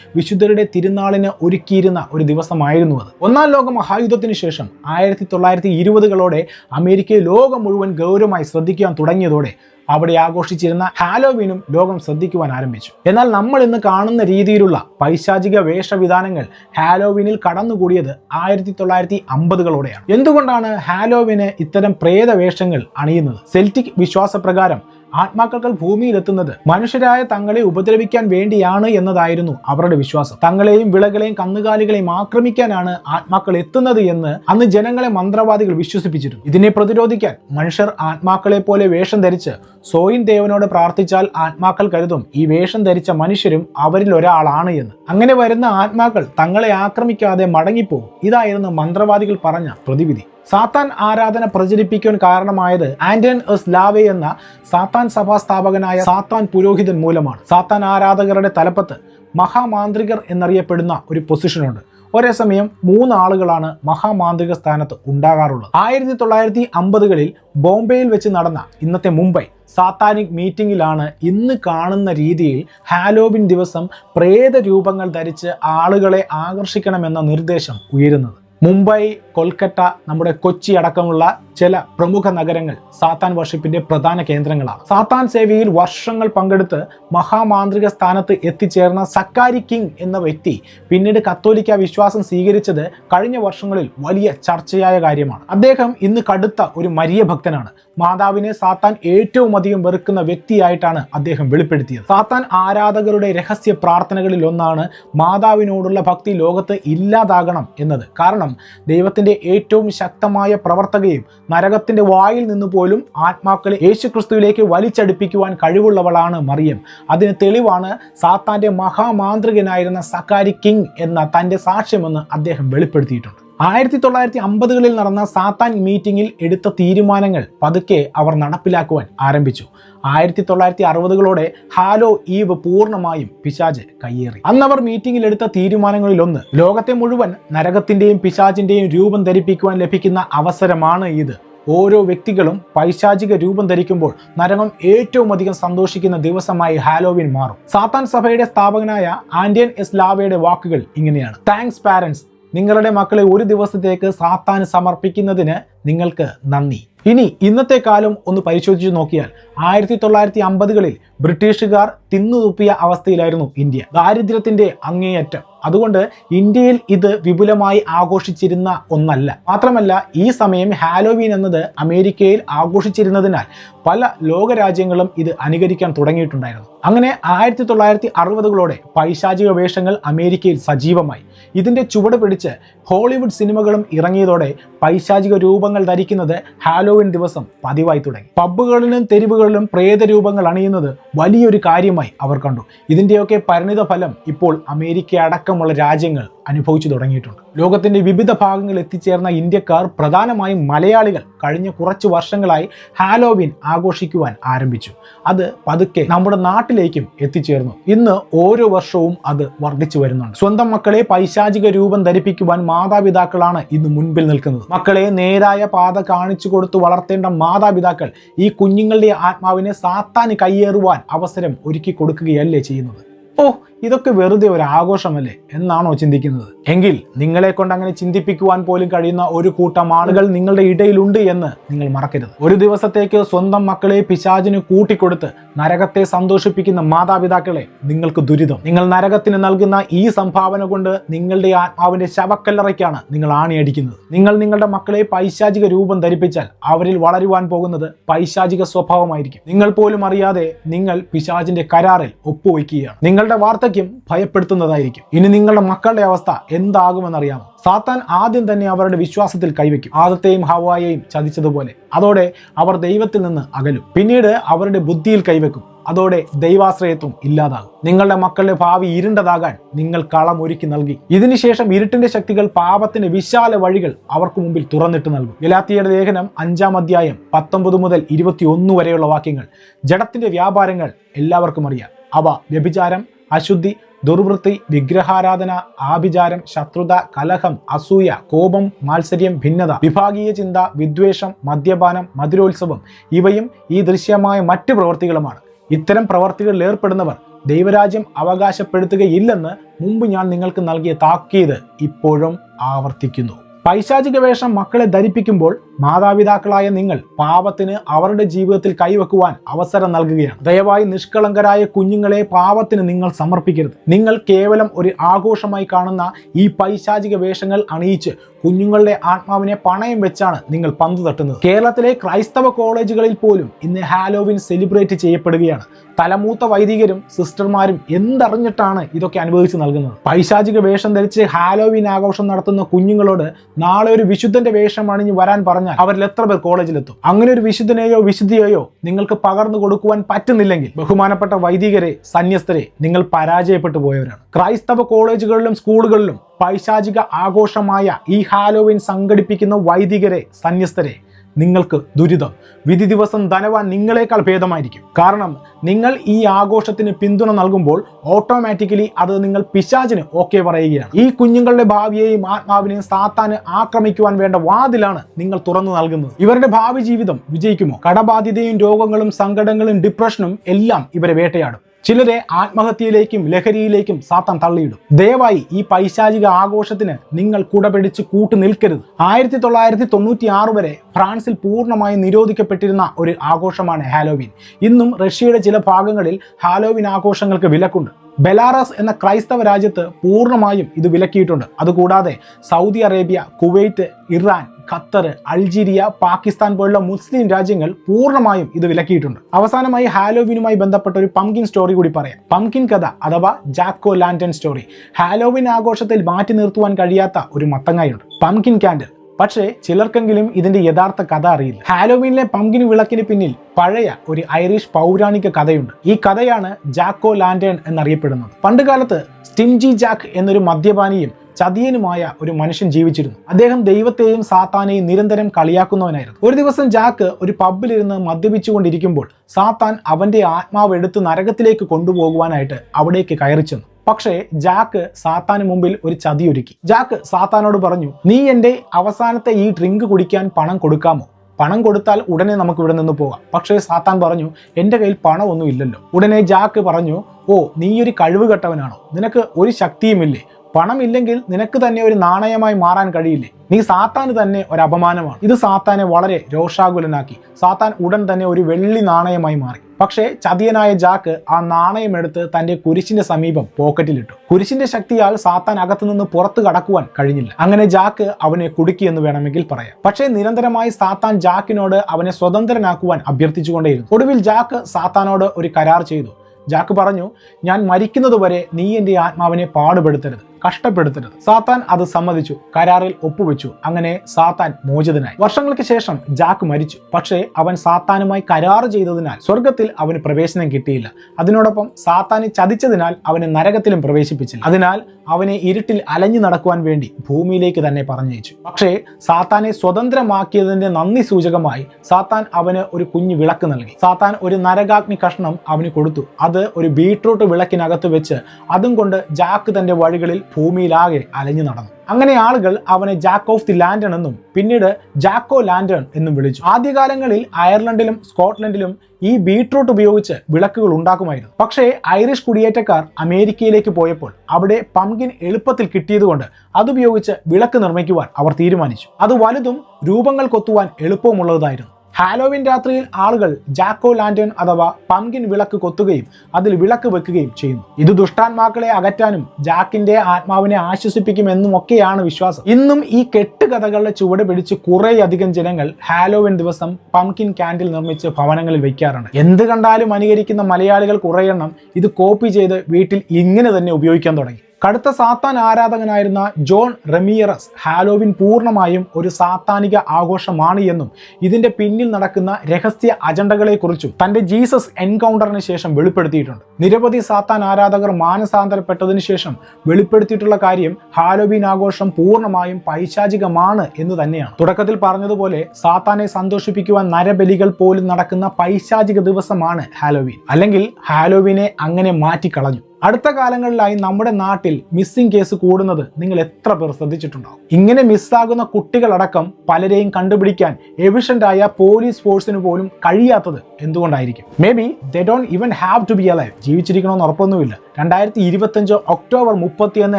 വിശുദ്ധരുടെ തിരുനാളിന് ഒരുക്കിയിരുന്ന ഒരു ദിവസമായിരുന്നു അത്. ഒന്നാം ലോക മഹായുദ്ധത്തിന് ശേഷം ആയിരത്തി തൊള്ളായിരത്തി ഇരുപതുകളോടെ അമേരിക്കയെ ലോകം മുഴുവൻ ഗൗരവമായി ശ്രദ്ധിക്കാൻ തുടങ്ങിയതോടെ അവിടെ ആഘോഷിച്ചിരുന്ന ഹാലോവീനും ലോകം ശ്രദ്ധിക്കുവാൻ ആരംഭിച്ചു. എന്നാൽ നമ്മൾ ഇന്ന് കാണുന്ന രീതിയിലുള്ള പൈശാചിക വേഷവിധാനങ്ങൾ ഹാലോവീനിൽ കടന്നുകൂടിയത് ആയിരത്തി തൊള്ളായിരത്തി അമ്പതുകളോടെയാണ് എന്തുകൊണ്ടാണ് ഹാലോവിന് ഇത്തരം പ്രേത വേഷങ്ങൾ അണിയുന്നത്? സെൽറ്റിക് വിശ്വാസപ്രകാരം ആത്മാക്കൾ ഭൂമിയിലെത്തുന്നത് മനുഷ്യരായ തങ്ങളെ ഉപദ്രവിക്കാൻ വേണ്ടിയാണ് എന്നതായിരുന്നു അവരുടെ വിശ്വാസം. തങ്ങളെയും വിളകളെയും കന്നുകാലികളെയും ആക്രമിക്കാനാണ് ആത്മാക്കൾ എത്തുന്നത് എന്ന് അന്ന് ജനങ്ങളെ മന്ത്രവാദികൾ വിശ്വസിപ്പിച്ചിരുന്നു. ഇതിനെ പ്രതിരോധിക്കാൻ മനുഷ്യർ ആത്മാക്കളെ പോലെ വേഷം ധരിച്ച് സോയിൻ ദേവനോട് പ്രാർത്ഥിച്ചാൽ ആത്മാക്കൾ കരുതും ഈ വേഷം ധരിച്ച മനുഷ്യരും അവരിൽ ഒരാളാണ് എന്ന്. അങ്ങനെ വരുന്ന ആത്മാക്കൾ തങ്ങളെ ആക്രമിക്കാതെ മടങ്ങിപ്പോകും ഇതായിരുന്നു മന്ത്രവാദികൾ പറഞ്ഞ പ്രതിവിധി. സാത്താൻ ആരാധന പ്രചരിപ്പിക്കാൻ കാരണമായത് ആന്റൺ എസ് ലാവെ എന്ന സാത്താൻ സഭാ സ്ഥാപകനായ സാത്താൻ പുരോഹിതൻ മൂലമാണ്. സാത്താൻ ആരാധകരുടെ തലപ്പത്ത് മഹാമാന്ത്രികർ എന്നറിയപ്പെടുന്ന ഒരു പൊസിഷനുണ്ട് ഒരേ സമയം മൂന്ന് ആളുകളാണ് മഹാമാന്ത്രിക സ്ഥാനത്ത് ഉണ്ടാകാറുള്ളത്. ആയിരത്തി തൊള്ളായിരത്തി അമ്പതുകളിൽ ബോംബെയിൽ വെച്ച് നടന്ന ഇന്നത്തെ മുംബൈ സാത്താനിക് മീറ്റിംഗിലാണ് ഇന്ന് കാണുന്ന രീതിയിൽ ഹാലോവിൻ ദിവസം പ്രേത രൂപങ്ങൾ ധരിച്ച് ആളുകളെ ആകർഷിക്കണമെന്ന നിർദ്ദേശം ഉയരുന്നത്. മുംബൈ കൊൽക്കത്ത നമ്മുടെ കൊച്ചി അടക്കമുള്ള ചില പ്രമുഖ നഗരങ്ങൾ സാത്താൻ വർഷിപ്പിന്റെ പ്രധാന കേന്ദ്രങ്ങളാണ്. സാത്താൻ സേവയിൽ വർഷങ്ങൾ പങ്കെടുത്ത് മഹാമാന്ത്രിക സ്ഥാനത്ത് എത്തിച്ചേർന്ന സക്കാരി കിങ് എന്ന വ്യക്തി പിന്നീട് കത്തോലിക്ക വിശ്വാസം സ്വീകരിച്ചത് കഴിഞ്ഞ വർഷങ്ങളിൽ വലിയ ചർച്ചയായ കാര്യമാണ്. അദ്ദേഹം ഇന്ന് കടുത്ത ഒരു മരിയ ഭക്തനാണ്. മാതാവിനെ സാത്താൻ ഏറ്റവും അധികം വെറുക്കുന്ന വ്യക്തിയായിട്ടാണ് അദ്ദേഹം വെളിപ്പെടുത്തിയത്. സാത്താൻ ആരാധകരുടെ രഹസ്യ പ്രാർത്ഥനകളിൽ ഒന്നാണ് മാതാവിനോടുള്ള ഭക്തി ലോകത്ത് ഇല്ലാതാകണം എന്നത്. കാരണം ദൈവത്തിന്റെ ഏറ്റവും ശക്തമായ പ്രവർത്തകയും നരകത്തിന്റെ വായിൽ നിന്ന് പോലും ആത്മാക്കളെ യേശുക്രിസ്തുവിലേക്ക് വലിച്ചടുപ്പിക്കുവാൻ കഴിവുള്ളവളാണ് മറിയം. അതിന് തെളിവാണ് സാത്താന്റെ മഹാമാന്ത്രികനായിരുന്ന സക്കാരി കിങ് എന്ന തന്റെ സാക്ഷ്യമെന്ന് അദ്ദേഹം വെളിപ്പെടുത്തിയിട്ടുണ്ട്. ആയിരത്തി തൊള്ളായിരത്തി അമ്പതുകളിൽ നടന്ന സാത്താൻ മീറ്റിംഗിൽ എടുത്ത തീരുമാനങ്ങൾ പതുക്കെ അവർ നടപ്പിലാക്കുവാൻ ആരംഭിച്ചു. ആയിരത്തി തൊള്ളായിരത്തി അറുപതുകളോടെ ഹാലോ ഈവ് പൂർണമായും പിശാജ് കയ്യേറി. അന്നവർ മീറ്റിംഗിൽ എടുത്ത തീരുമാനങ്ങളിലൊന്ന് ലോകത്തെ മുഴുവൻ നരകത്തിന്റെയും പിശാജിന്റെയും രൂപം ധരിപ്പിക്കുവാൻ ലഭിക്കുന്ന അവസരമാണ് ഇത്. ഓരോ വ്യക്തികളും പൈശാചിക രൂപം ധരിക്കുമ്പോൾ നരകം ഏറ്റവും അധികം സന്തോഷിക്കുന്ന ദിവസമായി ഹാലോവിൻ മാറും. സാത്താൻ സഭയുടെ സ്ഥാപകനായ ആന്റിയൻ എസ് ലാവയുടെ വാക്കുകൾ ഇങ്ങനെയാണ്. താങ്ക്സ് പാരൻസ് നിങ്ങളുടെ മക്കളെ ഒരു ദിവസത്തേക്ക് സാത്താൻ സമർപ്പിക്കുന്നതിന് നിങ്ങൾക്ക് നന്ദി. ഇനി ഇന്നത്തെ കാലം ഒന്ന് പരിശോധിച്ച് നോക്കിയാൽ ആയിരത്തി തൊള്ളായിരത്തി അമ്പതുകളിൽ ബ്രിട്ടീഷുകാർ തിന്നുതുപ്പിയ അവസ്ഥയിലായിരുന്നു ഇന്ത്യ. ദാരിദ്ര്യത്തിന്റെ അങ്ങേയറ്റം. അതുകൊണ്ട് ഇന്ത്യയിൽ ഇത് വിപുലമായി ആഘോഷിച്ചിരുന്ന ഒന്നല്ല. മാത്രമല്ല ഈ സമയം ഹാലോവീൻ എന്നത് അമേരിക്കയിൽ ആഘോഷിച്ചിരുന്നതിനാൽ പല ലോകരാജ്യങ്ങളും ഇത് അനുകരിക്കാൻ തുടങ്ങിയിട്ടുണ്ടായിരുന്നു. അങ്ങനെ ആയിരത്തി തൊള്ളായിരത്തി അറുപതുകളോടെ പൈശാചിക വേഷങ്ങൾ അമേരിക്കയിൽ സജീവമായി. ഇതിന്റെ ചുവട് പിടിച്ച് ഹോളിവുഡ് സിനിമകളും ഇറങ്ങിയതോടെ പൈശാചിക രൂപങ്ങൾ ധരിക്കുന്നത് ഹാലോവിൻ ദിവസം പതിവായി തുടങ്ങി. പബ്ബുകളിലും തെരുവുകളിലും പ്രേതരൂപങ്ങൾ അണിയുന്നത് വലിയൊരു കാര്യമായി അവർ കണ്ടു. ഇതിന്റെയൊക്കെ പരിണിത ഫലം ഇപ്പോൾ അമേരിക്ക അടക്കമുള്ള രാജ്യങ്ങൾ അനുഭവിച്ചു തുടങ്ങിയിട്ടുണ്ട്. ലോകത്തിന്റെ വിവിധ ഭാഗങ്ങളിൽ എത്തിച്ചേർന്ന ഇന്ത്യക്കാർ പ്രധാനമായും മലയാളികൾ കഴിഞ്ഞ കുറച്ച് വർഷങ്ങളായി ഹാലോവിൻ ആഘോഷിക്കുവാൻ ആരംഭിച്ചു. അത് പതുക്കെ നമ്മുടെ നാട്ടിലേക്കും എത്തിച്ചേർന്നു. ഇന്ന് ഓരോ വർഷവും അത് വർദ്ധിച്ചു വരുന്നുണ്ട്. സ്വന്തം മക്കളെ പൈശാചിക രൂപം ധരിപ്പിക്കുവാൻ മാതാപിതാക്കളാണ് ഇന്ന് മുൻപിൽ നിൽക്കുന്നത്. മക്കളെ നേരായ പാത കാണിച്ചു കൊടുത്ത് വളർത്തേണ്ട മാതാപിതാക്കൾ ഈ കുഞ്ഞുങ്ങളുടെ ആത്മാവിനെ സാത്താൻ കയ്യേറുവാൻ അവസരം ഒരുക്കി കൊടുക്കുകയല്ലേ ചെയ്യുന്നത്? ഓ ഇതൊക്കെ വെറുതെ ഒരു ആഘോഷമല്ലേ എന്നാണോ ചിന്തിക്കുന്നത്? എങ്കിൽ നിങ്ങളെ കൊണ്ട് അങ്ങനെ ചിന്തിപ്പിക്കുവാൻ പോലും കഴിയുന്ന ഒരു കൂട്ടം ആളുകൾ നിങ്ങളുടെ ഇടയിലുണ്ട് എന്ന് നിങ്ങൾ മറക്കരുത്. ഒരു ദിവസത്തേക്ക് സ്വന്തം മക്കളെ പിശാചിന് കൂട്ടിക്കൊടുത്ത് നരകത്തെ സന്തോഷിപ്പിക്കുന്ന മാതാപിതാക്കളെ നിങ്ങൾക്ക് ദുരിതം. നിങ്ങൾ നരകത്തിന് നൽകുന്ന ഈ സംഭാവന കൊണ്ട് നിങ്ങളുടെ ആത്മാവിന്റെ ശവക്കല്ലറയ്ക്കാണ് നിങ്ങൾ ആണിയടിക്കുന്നത്. നിങ്ങൾ നിങ്ങളുടെ മക്കളെ പൈശാചിക രൂപം ധരിപ്പിച്ചാൽ അവരിൽ വളരുവാൻ പോകുന്നത് പൈശാചിക സ്വഭാവമായിരിക്കും. നിങ്ങൾ പോലും അറിയാതെ നിങ്ങൾ പിശാചിന്റെ കരാറിൽ ഒപ്പുവയ്ക്കുകയാണ്. നിങ്ങളുടെ വാർദ്ധക്യം ഭയപ്പെടുത്തുന്നതായിരിക്കും. ഇനി നിങ്ങളുടെ മക്കളുടെ അവസ്ഥ എന്താകുമെന്നറിയാമോ? സാത്താൻ ആദ്യം തന്നെ അവരുടെ വിശ്വാസത്തിൽ കൈവയ്ക്കും. ആദത്തെയും ഹവായെയും ചതിച്ചതുപോലെ. അതോടെ അവർ ദൈവത്തിൽ നിന്ന് അകലും. പിന്നീട് അവരുടെ ബുദ്ധിയിൽ കൈവെക്കും അതോടെ ദൈവാശ്രയത്വം ഇല്ലാതാകും. നിങ്ങളുടെ മക്കളുടെ ഭാവി ഇരുണ്ടതാകാൻ നിങ്ങൾ കളം ഒരുക്കി നൽകി. ഇതിനുശേഷം ഇരുട്ടിന്റെ ശക്തികൾ പാപത്തിന്റെ വിശാല വഴികൾ അവർക്ക് മുമ്പിൽ തുറന്നിട്ട് നൽകും. ഗലാത്തിയുടെ ലേഖനം അഞ്ചാം അധ്യായം പത്തൊമ്പത് മുതൽ ഇരുപത്തിയൊന്ന് വരെയുള്ള വാക്യങ്ങൾ ജഡത്തിന്റെ വ്യാപാരങ്ങൾ എല്ലാവർക്കും അറിയാം. അവ വ്യഭിചാരം അശുദ്ധി ദുർവൃത്തി വിഗ്രഹാരാധന ആഭിചാരം ശത്രുത കലഹം അസൂയ കോപം മാത്സര്യം ഭിന്നത വിഭാഗീയ ചിന്ത വിദ്വേഷം മദ്യപാനം മധുരോത്സവം ഇവയും ഈ ദൃശ്യമായ മറ്റു പ്രവൃത്തികളുമാണ് ഇത്തരം പ്രവർത്തികളിൽ ഏർപ്പെടുന്നവർ ദൈവരാജ്യം അവകാശപ്പെടുത്തുകയില്ലെന്ന് മുമ്പ് ഞാൻ നിങ്ങൾക്ക് നൽകിയ താക്കീത് ഇപ്പോഴും ആവർത്തിക്കുന്നു. പൈശാചിക വേഷം മക്കളെ ധരിപ്പിക്കുമ്പോൾ മാതാപിതാക്കളായ നിങ്ങൾ പാപത്തിന് അവരുടെ ജീവിതത്തിൽ കൈവെക്കുവാൻ അവസരം നൽകുകയാണ്. ദയവായി നിഷ്കളങ്കരായ കുഞ്ഞുങ്ങളെ പാപത്തിന് നിങ്ങൾ സമർപ്പിക്കരുത്. നിങ്ങൾ കേവലം ഒരു ആഘോഷമായി കാണുന്ന ഈ പൈശാചിക വേഷങ്ങൾ അണിയിച്ച് കുഞ്ഞുങ്ങളുടെ ആത്മാവിനെ പണയം വെച്ചാണ് നിങ്ങൾ പന്ത് തട്ടുന്നത്. കേരളത്തിലെ ക്രൈസ്തവ കോളേജുകളിൽ പോലും ഇന്ന് ഹാലോവിൻ സെലിബ്രേറ്റ് ചെയ്യപ്പെടുകയാണ്. തലമൂത്ത വൈദികരും സിസ്റ്റർമാരും എന്തറിഞ്ഞിട്ടാണ് ഇതൊക്കെ അനുഭവിച്ച് നൽകുന്നത്? പൈശാചിക വേഷം ധരിച്ച് ഹാലോവിൻ ആഘോഷം നടത്തുന്ന കുഞ്ഞുങ്ങളോട് നാളെ ഒരു വിശുദ്ധന്റെ വേഷം അണിഞ്ഞ് വരാൻ പറഞ്ഞാൽ അവരിൽ എത്ര പേർ കോളേജിലെത്തും? അങ്ങനെ ഒരു വിശുദ്ധനെയോ വിശുദ്ധിയെയോ നിങ്ങൾക്ക് പകർന്നു കൊടുക്കുവാൻ പറ്റുന്നില്ലെങ്കിൽ ബഹുമാനപ്പെട്ട വൈദികരെ സന്യസ്തരെ നിങ്ങൾ പരാജയപ്പെട്ടു പോയവരാണ്. ക്രൈസ്തവ കോളേജുകളിലും സ്കൂളുകളിലും പൈശാചിക ആഘോഷമായ ഈ ഹാലോവിൻ സംഘടിപ്പിക്കുന്ന വൈദികരെ സന്യസ്തരെ നിങ്ങൾക്ക് ദുരിതം. വിധി ദിവസം ധനവാൻ നിങ്ങളെക്കാൾ ഭേദമായിരിക്കും. കാരണം നിങ്ങൾ ഈ ആഘോഷത്തിന് പിന്തുണ നൽകുമ്പോൾ ഓട്ടോമാറ്റിക്കലി അത് നിങ്ങൾ പിശാചിന് ഓക്കെ പറയുകയാണ്. ഈ കുഞ്ഞുങ്ങളുടെ ഭാവിയെയും ആത്മാവിനെയും സാത്താന് ആക്രമിക്കുവാൻ വേണ്ട വാതിലാണ് നിങ്ങൾ തുറന്നു നൽകുന്നത്. ഇവരുടെ ഭാവി ജീവിതം വിജയിക്കുമോ? കടബാധ്യതയും രോഗങ്ങളും സങ്കടങ്ങളും ഡിപ്രഷനും എല്ലാം ഇവരെ വേട്ടയാടും. ചിലരെ ആത്മഹത്യയിലേക്കും ലഹരിയിലേക്കും സാത്താൻ തള്ളിയിടും. ദയവായി ഈ പൈശാചിക ആഘോഷത്തിന് നിങ്ങൾ കുടപിടിച്ച് കൂട്ടു നിൽക്കരുത്. ആയിരത്തി തൊള്ളായിരത്തി തൊണ്ണൂറ്റി ആറ് വരെ ഫ്രാൻസിൽ പൂർണമായും നിരോധിക്കപ്പെട്ടിരുന്ന ഒരു ആഘോഷമാണ് ഹാലോവിൻ. ഇന്നും റഷ്യയുടെ ചില ഭാഗങ്ങളിൽ ഹാലോവിൻ ആഘോഷങ്ങൾക്ക് വിലക്കുണ്ട്. ബെലാറസ് എന്ന ക്രൈസ്തവ രാജ്യത്ത് പൂർണമായും ഇത് വിലക്കിയിട്ടുണ്ട്. അതുകൂടാതെ Saudi Arabia Kuwait Iran Qatar Algeria Pakistan പോലുള്ള മുസ്ലിം രാജ്യങ്ങൾ പൂർണമായും ഇത് വിലക്കിയിട്ടുണ്ട്. അവസാനമായി ഹാലോവിനുമായി ബന്ധപ്പെട്ട ഒരു പംകിൻ സ്റ്റോറി കൂടി പറയാം. പംകിൻ കഥ അഥവാ ജാക്കോ ലാൻഡൻ സ്റ്റോറി. ഹാലോവിൻ ആഘോഷത്തിൽ മാറ്റി നിർത്തുവാൻ കഴിയാത്ത ഒരു മത്തങ്ങായുണ്ട് പംകിൻ കാൻഡിൽ പക്ഷേ ചിലർക്കെങ്കിലും ഇതിന്റെ യഥാർത്ഥ കഥ അറിയില്ല. ഹാലോവീനിലെ പംകിൻ വിളക്കിന് പിന്നിൽ പഴയ ഒരു ഐറിഷ് പൗരാണിക കഥയുണ്ട്. ഈ കഥയാണ് ജാക്കോ ലാൻഡേൺ എന്നറിയപ്പെടുന്നത്. പണ്ടുകാലത്ത് സ്റ്റിംജി ജാക്ക് എന്നൊരു മദ്യപാനിയും ചതിയനുമായ ഒരു മനുഷ്യൻ ജീവിച്ചിരുന്നു. അദ്ദേഹം ദൈവത്തെയും സാത്താനെയും നിരന്തരം കളിയാക്കുന്നവനായിരുന്നു. ഒരു ദിവസം ജാക്ക് ഒരു പബ്ബിലിരുന്ന് മദ്യപിച്ചുകൊണ്ടിരിക്കുമ്പോൾ സാത്താൻ അവന്റെ ആത്മാവ് എടുത്ത് നരകത്തിലേക്ക് കൊണ്ടുപോകുവാനായിട്ട് അവിടേക്ക് കയറി ചെന്നു പക്ഷേ ജാക്ക് സാത്താന് മുമ്പിൽ ഒരു ചതിയൊരുക്കി. ജാക്ക് സാത്താനോട് പറഞ്ഞു നീ എന്റെ അവസാനത്തെ ഈ ഡ്രിങ്ക് കുടിക്കാൻ പണം കൊടുക്കാമോ? പണം കൊടുത്താൽ ഉടനെ നമുക്ക് ഇവിടെ നിന്ന് പോകാം. പക്ഷേ സാത്താൻ പറഞ്ഞു എന്റെ കയ്യിൽ പണമൊന്നും ഇല്ലല്ലോ. ഉടനെ ജാക്ക് പറഞ്ഞു ഓ നീ ഒരു കഴിവ് കെട്ടവനാണോ? നിനക്ക് ഒരു ശക്തിയുമില്ലേ? പണമില്ലെങ്കിൽ നിനക്ക് തന്നെ ഒരു നാണയമായി മാറാൻ കഴിയില്ലേ? നീ സാത്താന് തന്നെ ഒരു അപമാനമാണ് ഇത് സാത്താനെ വളരെ രോഷാകുലനാക്കി. സാത്താൻ ഉടൻ തന്നെ ഒരു വെള്ളി നാണയമായി മാറി. പക്ഷേ ചതിയനായ ജാക്ക് ആ നാണയം എടുത്ത് തന്റെ കുരിശിന്റെ സമീപം പോക്കറ്റിലിട്ടു. കുരിശിന്റെ ശക്തിയാൽ സാത്താൻ അകത്തു നിന്ന് പുറത്തു കടക്കുവാൻ കഴിഞ്ഞില്ല. അങ്ങനെ ജാക്ക് അവനെ കുടുക്കി എന്ന് വേണമെങ്കിൽ പറയാം. പക്ഷേ നിരന്തരമായി സാത്താൻ ജാക്കിനോട് അവനെ സ്വതന്ത്രനാക്കുവാൻ അഭ്യർത്ഥിച്ചുകൊണ്ടേയിരുന്നു. ഒടുവിൽ ജാക്ക് സാത്താനോട് ഒരു കരാർ ചെയ്തു. ജാക്ക് പറഞ്ഞു ഞാൻ മരിക്കുന്നതുവരെ നീ എന്റെ ആത്മാവിനെ പാടുപെടുത്തരുത്. കഷ്ടപ്പെടുത്തരുത്. സാത്താൻ അത് സമ്മതിച്ചു. കരാറിൽ ഒപ്പുവെച്ചു. അങ്ങനെ സാത്താൻ മോചിതനായി. വർഷങ്ങൾക്ക് ശേഷം ജാക്ക് മരിച്ചു. പക്ഷേ അവൻ സാത്താനുമായി കരാർ ചെയ്തതിനാൽ സ്വർഗത്തിൽ അവന് പ്രവേശനം കിട്ടിയില്ല. അതിനോടൊപ്പം സാത്താനെ ചതിച്ചതിനാൽ അവനെ നരകത്തിലും പ്രവേശിപ്പിച്ചില്ല. അതിനാൽ അവനെ ഇരുട്ടിൽ അലഞ്ഞു നടക്കുവാൻ വേണ്ടി ഭൂമിയിലേക്ക് തന്നെ പറഞ്ഞയച്ചു. പക്ഷേ സാത്താനെ സ്വതന്ത്രമാക്കിയതിന്റെ നന്ദി സൂചകമായി സാത്താൻ അവന് ഒരു കുഞ്ഞു വിളക്ക് നൽകി. സാത്താൻ ഒരു നരകാഗ്നി കഷ്ണം അവന് കൊടുത്തു. അത് ഒരു ബീട്രൂട്ട് വിളക്കിനകത്ത് വെച്ച് അതും കൊണ്ട് ജാക്ക് തന്റെ വഴികളിൽ ഭൂമിയിലാകെ അലഞ്ഞു നടന്നു. അങ്ങനെ ആളുകൾ അവനെ ജാക്ക് ഓഫ് ദി ലാൻഡൺ എന്നും പിന്നീട് ജാക്കോ ലാൻഡൺ എന്നും വിളിച്ചു. ആദ്യകാലങ്ങളിൽ അയർലൻഡിലും സ്കോട്ട്ലൻഡിലും ഈ ബീട്രൂട്ട് ഉപയോഗിച്ച് വിളക്കുകൾ ഉണ്ടാക്കുമായിരുന്നു. പക്ഷേ ഐറിഷ് കുടിയേറ്റക്കാർ അമേരിക്കയിലേക്ക് പോയപ്പോൾ അവിടെ പംകിൻ എളുപ്പത്തിൽ കിട്ടിയതുകൊണ്ട് അതുപയോഗിച്ച് വിളക്ക് നിർമ്മിക്കുവാൻ അവർ തീരുമാനിച്ചു. അത് വലുതും രൂപങ്ങൾ കൊത്തുവാൻ എളുപ്പമുള്ളതായിരുന്നു ഹാലോവിൻ രാത്രിയിൽ ആളുകൾ ജാക്കോ ലാൻഡേൺ അഥവാ പംകിൻ വിളക്ക് കൊത്തുകയും അതിൽ വിളക്ക് വെക്കുകയും ചെയ്യുന്നു. ഇത് ദുഷ്ടാത്മാക്കളെ അകറ്റാനും ജാക്കിന്റെ ആത്മാവിനെ ആശ്വസിപ്പിക്കുമെന്നും ഒക്കെയാണ് വിശ്വാസം. ഇന്നും ഈ കെട്ടുകഥകളുടെ ചുവട് പിടിച്ച് കുറേയധികം ജനങ്ങൾ ഹാലോവിൻ ദിവസം പംകിൻ കാൻഡിൽ നിർമ്മിച്ച് ഭവനങ്ങളിൽ വയ്ക്കാറുണ്ട് എന്ത് കണ്ടാലും അനുകരിക്കുന്ന മലയാളികൾ കുറേയെണ്ണം ഇത് കോപ്പി ചെയ്ത് വീട്ടിൽ ഇങ്ങനെ തന്നെ ഉപയോഗിക്കാൻ തുടങ്ങി. കടുത്ത സാത്താൻ ആരാധകനായിരുന്ന ജോൺ റെമിയറസ് ഹാലോവിൻ പൂർണമായും ഒരു സാത്താനിക ആഘോഷമാണ് എന്നും ഇതിന്റെ പിന്നിൽ നടക്കുന്ന രഹസ്യ അജണ്ടകളെക്കുറിച്ചും തന്റെ ജീസസ് എൻകൗണ്ടറിന് ശേഷം വെളിപ്പെടുത്തിയിട്ടുണ്ട്. നിരവധി സാത്താൻ ആരാധകർ മാനസാന്തരപ്പെട്ടതിന് ശേഷം വെളിപ്പെടുത്തിയിട്ടുള്ള കാര്യം ഹാലോവീൻ ആഘോഷം പൂർണമായും പൈശാചികമാണ് എന്ന് തന്നെയാണ്. തുടക്കത്തിൽ പറഞ്ഞതുപോലെ സാത്താനെ സന്തോഷിപ്പിക്കുവാൻ നരബലികൾ പോലും നടക്കുന്ന പൈശാചിക ദിവസമാണ് ഹാലോവീൻ. അല്ലെങ്കിൽ ഹാലോവീനെ അങ്ങനെ മാറ്റിക്കളഞ്ഞു. അടുത്ത കാലങ്ങളിലായി നമ്മുടെ നാട്ടിൽ മിസ്സിംഗ് കേസ് കൂടുന്നത് നിങ്ങൾ എത്ര പേർ ശ്രദ്ധിച്ചിട്ടുണ്ടാവും? ഇങ്ങനെ മിസ്സാകുന്ന കുട്ടികളടക്കം പലരെയും കണ്ടുപിടിക്കാൻ എഫിഷ്യന്റ് ആയ പോലീസ് ഫോഴ്സിന് പോലും കഴിയാത്തത് എന്തുകൊണ്ടായിരിക്കും? Maybe they don't even have to be alive ജീവിച്ചിരിക്കണമെന്ന് ഉറപ്പൊന്നുമില്ല. രണ്ടായിരത്തി ഇരുപത്തഞ്ച് ഒക്ടോബർ മുപ്പത്തിയൊന്ന്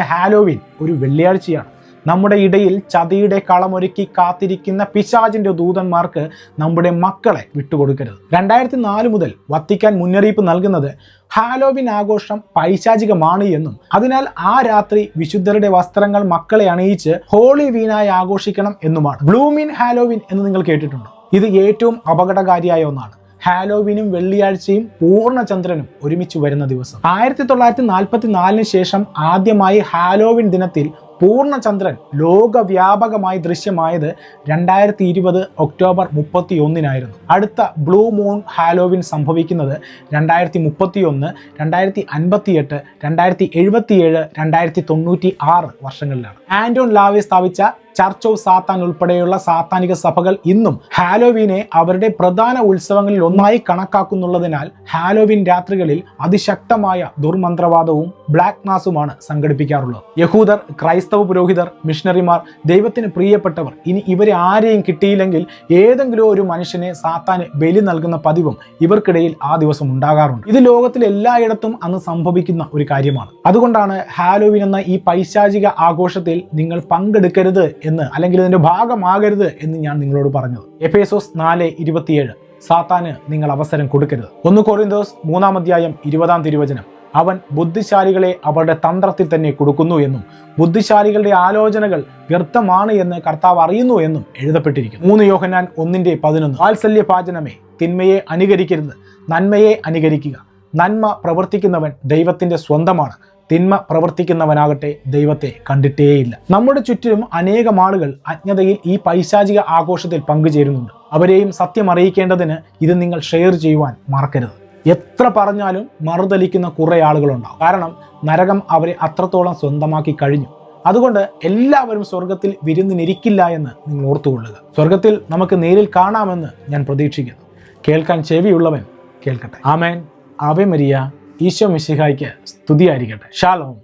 ഹാലോവിൻ ഒരു വെള്ളിയാഴ്ചയാണ്. നമ്മുടെ ഇടയിൽ ചതിയുടെ കളമൊരുക്കി കാത്തിരിക്കുന്ന പിശാചിന്റെ ദൂതന്മാർക്ക് നമ്മുടെ മക്കളെ വിട്ടുകൊടുക്കരുത്. രണ്ടായിരത്തി നാല് മുതൽ വത്തിക്കാൻ മുന്നറിയിപ്പ് നൽകുന്നത് ഹാലോവിൻ ആഘോഷം പൈശാചികമാണ് എന്നും അതിനാൽ ആ രാത്രി വിശുദ്ധരുടെ വസ്ത്രങ്ങൾ മക്കളെ അണിയിച്ച് ഹോളി വീനായി ആഘോഷിക്കണം എന്നുമാണ്. ബ്ലൂമിൻ ഹാലോവിൻ എന്ന് നിങ്ങൾ കേട്ടിട്ടുണ്ടോ. ഇത് ഏറ്റവും അപകടകാരിയായ ഒന്നാണ്. ഹാലോവിനും വെള്ളിയാഴ്ചയും പൂർണചന്ദ്രനും ഒരുമിച്ച് വരുന്ന ദിവസം. ആയിരത്തി തൊള്ളായിരത്തി നാൽപ്പത്തി നാലിന് ശേഷം ആദ്യമായി ഹാലോവിൻ ദിനത്തിൽ പൂർണചന്ദ്രൻ ലോകവ്യാപകമായി ദൃശ്യമായത് രണ്ടായിരത്തി ഇരുപത് ഒക്ടോബർ മുപ്പത്തി ഒന്നിനായിരുന്നു അടുത്ത ബ്ലൂ മൂൺ ഹാലോവിൻ സംഭവിക്കുന്നത് രണ്ടായിരത്തി മുപ്പത്തി ഒന്ന് രണ്ടായിരത്തി അൻപത്തിയെട്ട് രണ്ടായിരത്തി എഴുപത്തിയേഴ് രണ്ടായിരത്തി തൊണ്ണൂറ്റി ആറ് വർഷങ്ങളിലാണ്. ആന്റോൺ ലാവെ സ്ഥാപിച്ച ചർച്ച് ഓഫ് സാത്താൻ ഉൾപ്പെടെയുള്ള സാത്താനിക സഭകൾ ഇന്നും ഹാലോവീനെ അവരുടെ പ്രധാന ഉത്സവങ്ങളിൽ ഒന്നായി കണക്കാക്കുന്നുള്ളതിനാൽ ഹാലോവിൻ രാത്രികളിൽ അതിശക്തമായ ദുർമന്ത്രവാദവും ബ്ലാക്ക് മാസുമാണ് സംഘടിപ്പിക്കാറുള്ളത്. യഹൂദർ ക്രൈസ്തവ പുരോഹിതർ മിഷണറിമാർ ദൈവത്തിന് പ്രിയപ്പെട്ടവർ ഇനി ഇവരെ ആരെയും കിട്ടിയില്ലെങ്കിൽ ഏതെങ്കിലും ഒരു മനുഷ്യനെ സാത്താന് ബലി നൽകുന്ന പതിവും ഇവർക്കിടയിൽ ആ ദിവസം ഉണ്ടാകാറുണ്ട്. ഇത് ലോകത്തിൽ എല്ലായിടത്തും അന്ന് സംഭവിക്കുന്ന ഒരു കാര്യമാണ്. അതുകൊണ്ടാണ് ഹാലോവിൻ എന്ന ഈ പൈശാചിക ആഘോഷത്തിൽ നിങ്ങൾ പങ്കെടുക്കരുത് എന്ന് അല്ലെങ്കിൽ ഇതിന്റെ ഭാഗമാകരുത് എന്ന് ഞാൻ നിങ്ങളോട് പറഞ്ഞത്. എഫേസോസ് നാല് ഇരുപത്തിയേഴ് സാത്താന് നിങ്ങൾ അവസരം കൊടുക്കരുത്. ഒന്ന് കോറിന്തോസ് മൂന്നാം അധ്യായം ഇരുപതാം തിരുവചനം. അവൻ ബുദ്ധിശാലികളെ അവരുടെ തന്ത്രത്തിൽ തന്നെ കൊടുക്കുന്നു എന്നും ബുദ്ധിശാലികളുടെ ആലോചനകൾ വ്യർത്ഥമാണ് എന്ന് കർത്താവ് അറിയുന്നു എന്നും എഴുതപ്പെട്ടിരിക്കുന്നു. മൂന്ന് യോഹനാൻ ഒന്നിന്റെ പതിനൊന്ന്. വാത്സല്യ പാചനമേ തിന്മയെ അനുകരിക്കരുത് നന്മയെ അനുകരിക്കുക. നന്മ പ്രവർത്തിക്കുന്നവൻ ദൈവത്തിന്റെ സ്വന്തമാണ്. തിന്മ പ്രവർത്തിക്കുന്നവനാകട്ടെ ദൈവത്തെ കണ്ടിട്ടേയില്ല. നമ്മുടെ ചുറ്റിലും അനേകം ആളുകൾ അജ്ഞതയിൽ ഈ പൈശാചിക ആഘോഷത്തിൽ പങ്കുചേരുന്നുണ്ട്. അവരെയും സത്യം അറിയിക്കേണ്ടതിന് ഇത് നിങ്ങൾ ഷെയർ ചെയ്യുവാൻ മറക്കരുത്. എത്ര പറഞ്ഞാലും മറുതലിക്കുന്ന കുറേ ആളുകളുണ്ടാവും. കാരണം നരകം അവരെ അത്രത്തോളം സ്വന്തമാക്കി കഴിഞ്ഞു. അതുകൊണ്ട് എല്ലാവരും സ്വർഗത്തിൽ വിരുന്നിനിരിക്കില്ല എന്ന് നിങ്ങൾ ഓർത്തുകൊള്ളുക. സ്വർഗത്തിൽ നമുക്ക് നേരിൽ കാണാമെന്ന് ഞാൻ പ്രതീക്ഷിക്കുന്നു. കേൾക്കാൻ ചെവിയുള്ളവൻ കേൾക്കട്ടെ. ആമേൻ. Ave Maria. ഈശോ മിശിഹായ്ക്ക് സ്തുതിയായിരിക്കട്ടെ. ഷാലോം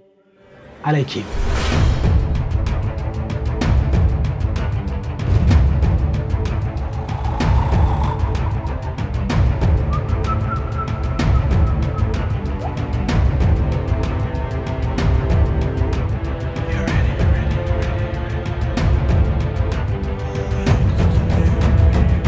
അലൈഖീം